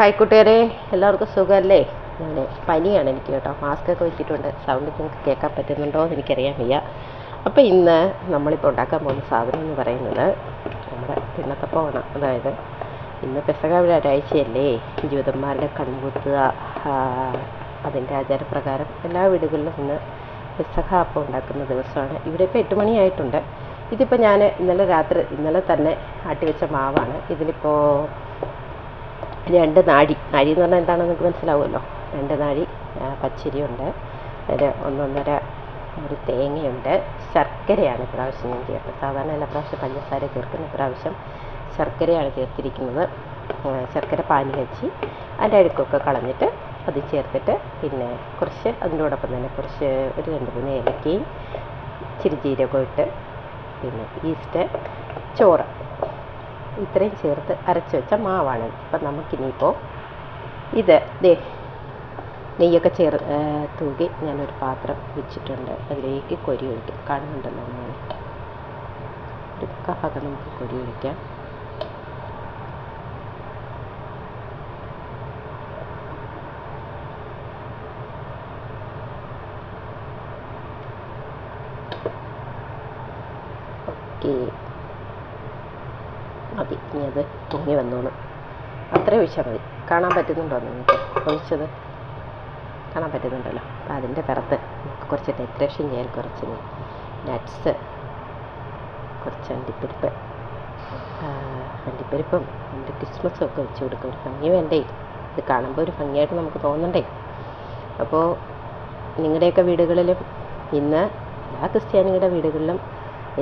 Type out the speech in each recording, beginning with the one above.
Hi കൂട്ടുകാരെ എല്ലാവർക്കും സുഖമല്ലേ ഞാൻ പനിയാണ് എനിക്ക് കേട്ടോ. മാസ്ക് ഒക്കെ വെച്ചിട്ടുണ്ട്. സൗണ്ട് നിങ്ങൾക്ക് കേൾക്കാൻ പറ്റുന്നുണ്ടോ എന്ന് എനിക്കറിയാൻ വയ്യ. അപ്പോൾ ഇന്ന് നമ്മളിപ്പോൾ ഉണ്ടാക്കാൻ പോകുന്ന സാധനം എന്ന് പറയുന്നത് നമ്മുടെ പിണ്ണത്തപ്പമാണ് അതായത് ഇന്ന് പെസക ഒരാഴ്ചയല്ലേ? ജൂതന്മാരുടെ കണ്ണുകുത്തുക അതിന്റെ ആചാരപ്രകാരം എല്ലാ വീടുകളിലും ഇന്ന് പെസക അപ്പം ഉണ്ടാക്കുന്ന ദിവസമാണ്. ഇവിടെ ഇപ്പോൾ എട്ട് മണിയായിട്ടുണ്ട് ഇതിപ്പോൾ ഞാൻ ഇന്നലെ രാത്രി ഇന്നലെ തന്നെ ആട്ടിവെച്ച മാവാണ്. ഇതിലിപ്പോൾ രണ്ട് നാഴി നാഴി എന്ന് പറഞ്ഞാൽ എന്താണെന്ന് നിങ്ങൾക്ക് മനസ്സിലാവുമല്ലോ. രണ്ട് നാഴി പച്ചരിയുണ്ട്. അതിൽ ഒന്നൊന്നര ഒരു തേങ്ങയുണ്ട്. ശർക്കരയാണ് ഇപ്രാവശ്യം ഞാൻ ചേർത്തത്. സാധാരണ എല്ലാ പ്രാവശ്യം പഞ്ചസാര ചേർക്കുന്ന ഇപ്രാവശ്യം ശർക്കരയാണ് ചേർത്തിരിക്കുന്നത്. ശർക്കര പാനി വെച്ച് അതിന്റെ അഴുക്കൊക്കെ കളഞ്ഞിട്ട് അത് ചേർത്തിട്ട് പിന്നെ കുറച്ച് അതിനോടൊപ്പം തന്നെ കുറച്ച് ഒരു രണ്ട് മൂന്ന് ഏലക്കയും ഇച്ചിരി ഇട്ട് പിന്നെ ഈസ്റ്റ് ചോറ്. ഇത്രയും ചേർത്ത് അരച്ച് വെച്ച മാവാണ്. അപ്പം നമുക്കിനിയിപ്പോൾ ഇത് ദേ നെയ്യൊക്കെ ചേർ തൂകി ഞാനൊരു പാത്രം വെച്ചിട്ടുണ്ട്. അതിലേക്ക് കൊരി ഒഴിക്കാം. കാണുന്നുണ്ടല്ലോ നമ്മൾ ഒരു കഫൊക്കെ നമുക്ക് കൊരി ഒഴിക്കാം. ഓക്കെ. മതി. ഇനി അത് പൊങ്ങി വന്നോളും അത്രയും ഒഴിച്ചാൽ മതി. കാണാൻ പറ്റുന്നുണ്ടോ നിങ്ങൾക്ക്? ഒഴിച്ചത്? കാണാൻ പറ്റുന്നുണ്ടല്ലോ. അപ്പോൾ അതിന്റെ പുറത്ത് നമുക്ക് കുറച്ച് ഡെക്കറേഷൻ ചെയ്യാൻ കുറച്ച് നട്ട്സ് കുറച്ച് അണ്ടിപ്പരിപ്പ് അണ്ടിപ്പരിപ്പും അതിന്റെ ക്രിസ്മസും ഒക്കെ വെച്ച് കൊടുക്കും. ഒരു ഭംഗി വേണ്ടേ? ഇത് കാണുമ്പോൾ ഒരു ഭംഗിയായിട്ട് നമുക്ക് തോന്നണ്ടേ? അപ്പോൾ നിങ്ങളുടെയൊക്കെ വീടുകളിലും ഇന്ന് എല്ലാ ക്രിസ്ത്യാനികളുടെ വീടുകളിലും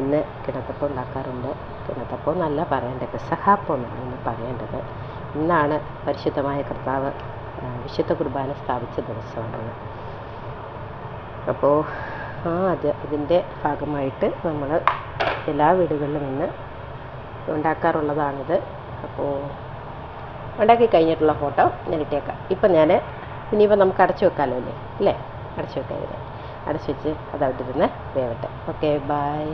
ഇന്ന് കിണത്തപ്പം ഉണ്ടാക്കാറുണ്ട്. കിണത്തപ്പം എന്നല്ല പറയേണ്ടത് പെസഹാപ്പം എന്നാണ് ഇന്ന് പറയേണ്ടത്. ഇന്നാണ് പരിശുദ്ധമായ കർത്താവ് വിശുദ്ധ കുർബാന സ്ഥാപിച്ച ദിവസമാണ്. അപ്പോൾ ആ അത് ഇതിന്റെ ഭാഗമായിട്ട് നമ്മൾ എല്ലാ വീടുകളിലും ഇന്ന് ഉണ്ടാക്കാറുള്ളതാണിത്. അപ്പോൾ ഉണ്ടാക്കി കഴിഞ്ഞിട്ടുള്ള ഫോട്ടോ ഞാൻ ഇട്ടേക്കാം. ഇപ്പം ഞാൻ ഇനിയിപ്പോൾ നമുക്ക് അടച്ചു വെക്കാമല്ലോ അല്ലേ അല്ലേ അടച്ചു വെക്കാം ഇതിനെ അടച്ചു വെച്ച് അത് അവിടെ ഇരുന്ന് വേവട്ടെ. Okay bye.